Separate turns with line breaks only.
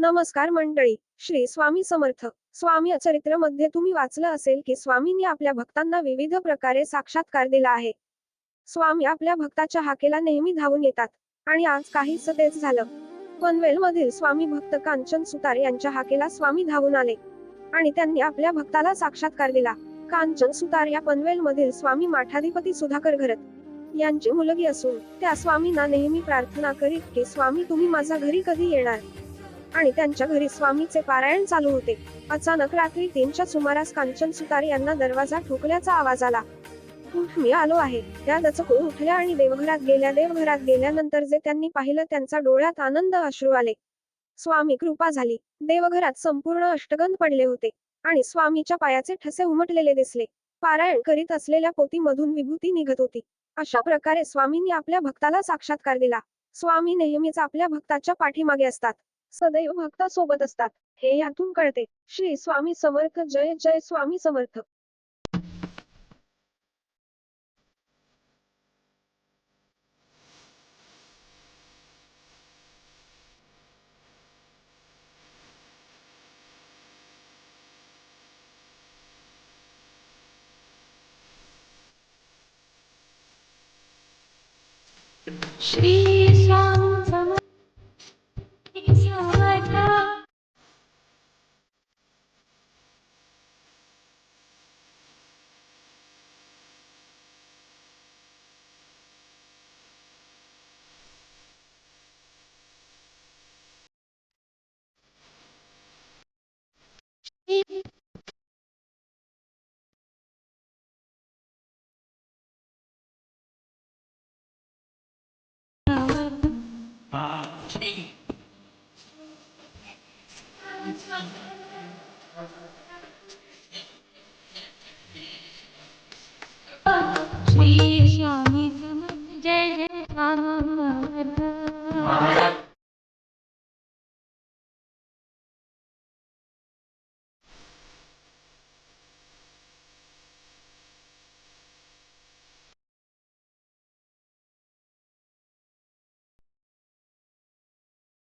नमस्कार मंडळी श्री स्वामी समर्थ. स्वामी चरित्रमध्ये तुम्ही वाचलं असेल की स्वामींनी आपल्या भक्तांना विविध प्रकारे साक्षात्कार दिला आहे. स्वामी आपल्या भक्ताच्या हाकेला नेहमी धावून येतात आणि आज काहीच तेच झालं. पनवेल मधील स्वामी भक्त कांचन सुतार यांच्या हाकेला स्वामी धावून आले आणि त्यांनी आपल्या भक्ताला साक्षात्कार दिला. कांचन सुतार या पनवेल मधील स्वामी माठाधिपती सुधाकर घरत यांची मुलगी असून त्या स्वामींना नेहमी प्रार्थना करीत की स्वामी तुम्ही माझ्या घरी कधी येणार? आणि त्यांच्या घरी स्वामीचे पारायण चालू होते. अचानक रात्री तीनच्या सुमारास कांचन सुतार यांना दरवाजा ठोकल्याचा आवाज आला. मी आलो आहे. त्या दचकून उठल्या आणि देवघरात गेल्या देवघरात गेल्यानंतर जे त्यांनी पाहिलं त्यांचा डोळ्यात आनंद अश्रू आले. स्वामी कृपा झाली. देवघरात संपूर्ण अष्टगंध पडले होते आणि स्वामीच्या पायाचे ठसे उमटलेले दिसले. पारायण करीत असलेल्या पोतीमधून विभूती निघत होती. अशा प्रकारे स्वामींनी आपल्या भक्ताला साक्षात्कार दिला. स्वामी नेहमीच आपल्या भक्ताच्या पाठीमागे असतात. सदैव भक्तासोबत असतात. हे यातून कळते. श्री स्वामी समर्थ जय जय स्वामी समर्थ.
श्री 아, 참.